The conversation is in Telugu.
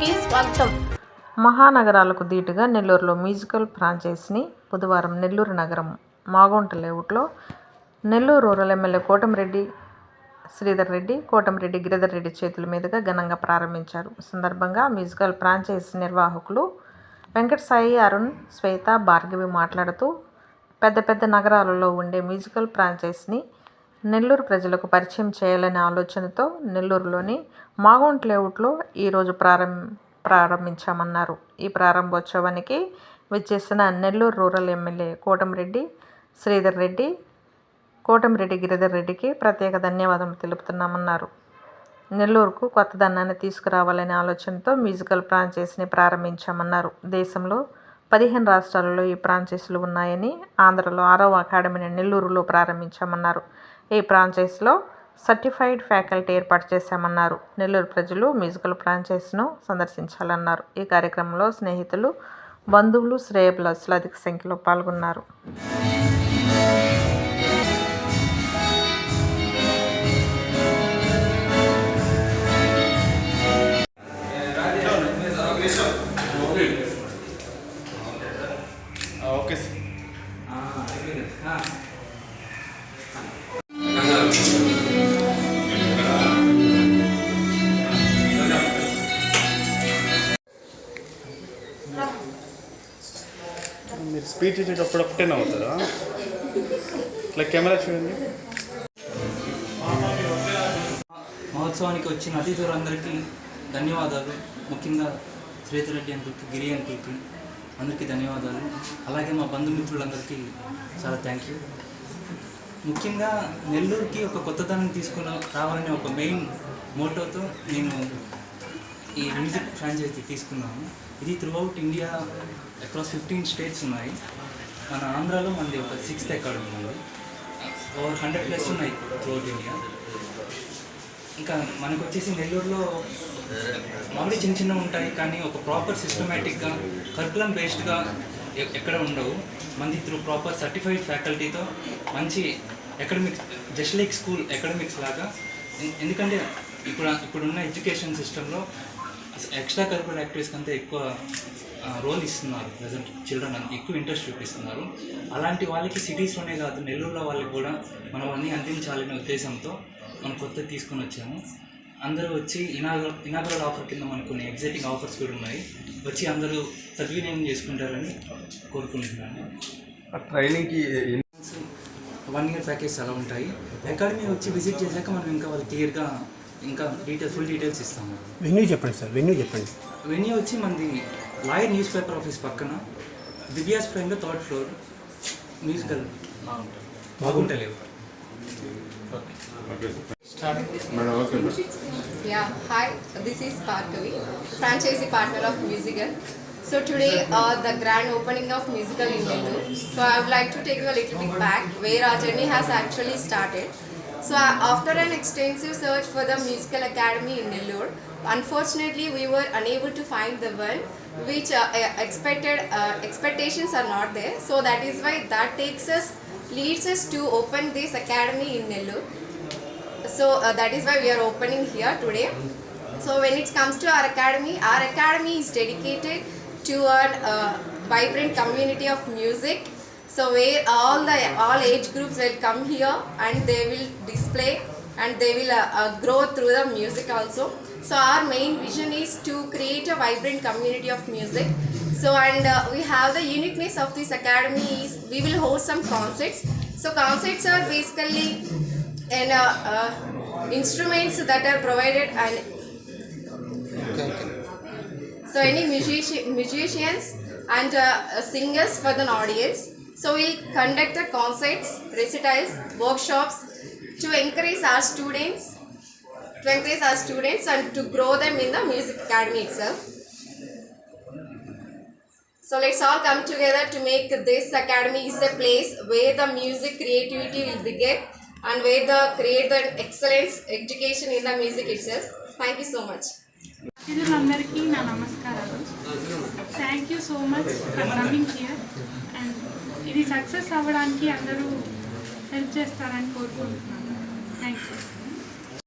న్యూస్కి స్వాగతం. మహానగరాలకు ధీటుగా నెల్లూరులో మ్యూజికల్ ఫ్రాంచైజీని బుధవారం నెల్లూరు నగరం మాగుంట లేఅవుట్లో Nellore rural M L A Kotamreddy Sridhar Reddy Kotamreddy Giridhar Reddy చేతుల మీదుగా ఘనంగా ప్రారంభించారు. సందర్భంగా మ్యూజికల్ ఫ్రాంచైజీ నిర్వాహకులు వెంకట సాయి అరుణ్ శ్వేత భార్గవి మాట్లాడుతూ పెద్ద పెద్ద నగరాలలో ఉండే మ్యూజికల్ ఫ్రాంచైజీని నెల్లూరు ప్రజలకు పరిచయం చేయాలనే ఆలోచనతో నెల్లూరులోని మాగుంట్ లేఅవుట్లో ఈరోజు ప్రారం ప్రారంభించామన్నారు. ఈ ప్రారంభోత్సవానికి విచ్చేసిన Nellore rural M L A Kotamreddy Sridhar Reddy Kotamreddy Giridhar రెడ్డికి ప్రత్యేక ధన్యవాదాలు తెలుపుతున్నామన్నారు. నెల్లూరుకు కొత్తదనాన్ని తీసుకురావాలనే ఆలోచనతో మ్యూజికల్ ఫ్రాంచైజీని ప్రారంభించామన్నారు. దేశంలో పదిహేను రాష్ట్రాలలో ఈ ఫ్రాంచైజీలు ఉన్నాయని ఆంధ్రలో ఆరవ అకాడమీని నెల్లూరులో ప్రారంభించామన్నారు. ఈ ఫ్రాంచైజీలో సర్టిఫైడ్ ఫ్యాకల్టీ ఏర్పాటు చేశామన్నారు. నెల్లూరు ప్రజలు మ్యూజికల్ ఫ్రాంచైజీను సందర్శించాలన్నారు. ఈ కార్యక్రమంలో స్నేహితులు బంధువులు శ్రేయబులస్లు అధిక సంఖ్యలో పాల్గొన్నారు. మీరు స్పీచ్ ఇచ్చేటప్పుడు ఒకటే నవ్వుతారా? ఇట్లా కెమెరా చూడండి. మహోత్సవానికి వచ్చిన అతిథులందరికీ ధన్యవాదాలు. ముఖ్యంగా శ్రీధరెడ్డి అంకుల్కి గిరి అంకుల్కి అందరికీ ధన్యవాదాలు. అలాగే మా బంధుమిత్రులందరికీ చాలా థ్యాంక్ యూ ముఖ్యంగా నెల్లూరుకి ఒక కొత్తదనం తీసుకుని రావాలనే ఒక మెయిన్ మోటోతో నేను ఈ మ్యూజిక్ ఫ్రాంచైజీ తీసుకున్నాను. ఇది throughout India across fifteen states ఉన్నాయి. మన ఆంధ్రాలో మనది ఒక సిక్స్త్ అకాడమీ ఉంది. ఓవర్ హండ్రెడ్ ప్లస్ ఉన్నాయి త్రూఅవుట్ ఇండియా ఇంకా మనకు వచ్చేసి నెల్లూరులో మామూలు చిన్న చిన్న ఉంటాయి కానీ ఒక ప్రాపర్ సిస్టమేటిక్గా కరికులం బేస్డ్గా ఎక్కడ ఉండవు. మంది త్రూ ప్రాపర్ సర్టిఫైడ్ ఫ్యాకల్టీతో మంచి academics just like school academics లాగా ఎందుకంటే ఇప్పుడు ఇప్పుడున్న ఎడ్యుకేషన్ సిస్టంలో ఎక్స్ట్రా కరికులర్ యాక్టివిటీస్ కంటే ఎక్కువ రోల్ ఇస్తున్నారు. ప్రజెంట్ చిల్డ్రన్ అని ఎక్కువ ఇంట్రెస్ట్ చూపిస్తున్నారు. అలాంటి వాళ్ళకి సిటీస్లోనే కాదు నెల్లూరులో వాళ్ళకి కూడా మనం అన్నీ అందించాలనే ఉద్దేశంతో మనం కొత్త తీసుకొని వచ్చాము. అందరూ వచ్చి ఇనాగరల్ ఇనాగరల్ ఆఫర్ కింద మనకు కొన్ని ఎగ్జైటింగ్ ఆఫర్స్ కూడా ఉన్నాయి. వచ్చి అందరూ సద్వినియోగం చేసుకుంటారని కోరుకుంటున్నాను. ట్రైనింగ్కి వన్ ఇయర్ ప్యాకేజ్ అలా ఉంటాయి. అకాడమీ వచ్చి విజిట్ చేశాక మనం ఇంకా వాళ్ళు క్లియర్గా ఇంకా డీటెయిల్స్ ఫుల్ డీటెయిల్స్ ఇస్తాము. వెన్యూ చెప్పండి సార్ వెన్యూ చెప్పండి. వెన్యూ వచ్చి మనది లాయర్ న్యూస్ పేపర్ ఆఫీస్ పక్కన దివ్యాస్ ప్రైమ్లో థర్డ్ ఫ్లోర్ మ్యూజికల్ బాగుంటలేవు Yeah, hi, this is Bhargavi, franchisee partner of Musical. So today, uh, the grand opening of Musical in Nellore. So I would like to take you a little bit back where our journey has actually started. So uh, after an extensive search for the Musical Academy in Nellore, unfortunately we were unable to find the one which uh, expected uh, expectations are not there. So that is why that takes us leads us to open this academy in Nellore. So uh, that is why we are opening here today. So when it comes to our academy, our academy is dedicated to a uh, vibrant community of music. So where all the all age groups will come here and they will display and they will uh, uh, grow through the music also. So our main vision is to create a vibrant community of music. So and uh, we have the uniqueness of this academy is we will host some concerts. So concerts are basically and uh, uh, instruments that are provided and so any musician, musicians and uh, singers for the audience so we'll conduct the concerts recitals workshops to encourage our students to encourage our students and to grow them in the music academy itself so let's all come together to make this academy is a place where the music creativity will begin and where the create the excellence education in the music itself. Thank you so much. అతిథులందరికీ నా నమస్కారాలు thank you so much for coming here and ఇది సక్సెస్ అవ్వడానికి అందరూ హెల్ప్ చేస్తారని కోరుకుంటున్నాను థ్యాంక్ యూ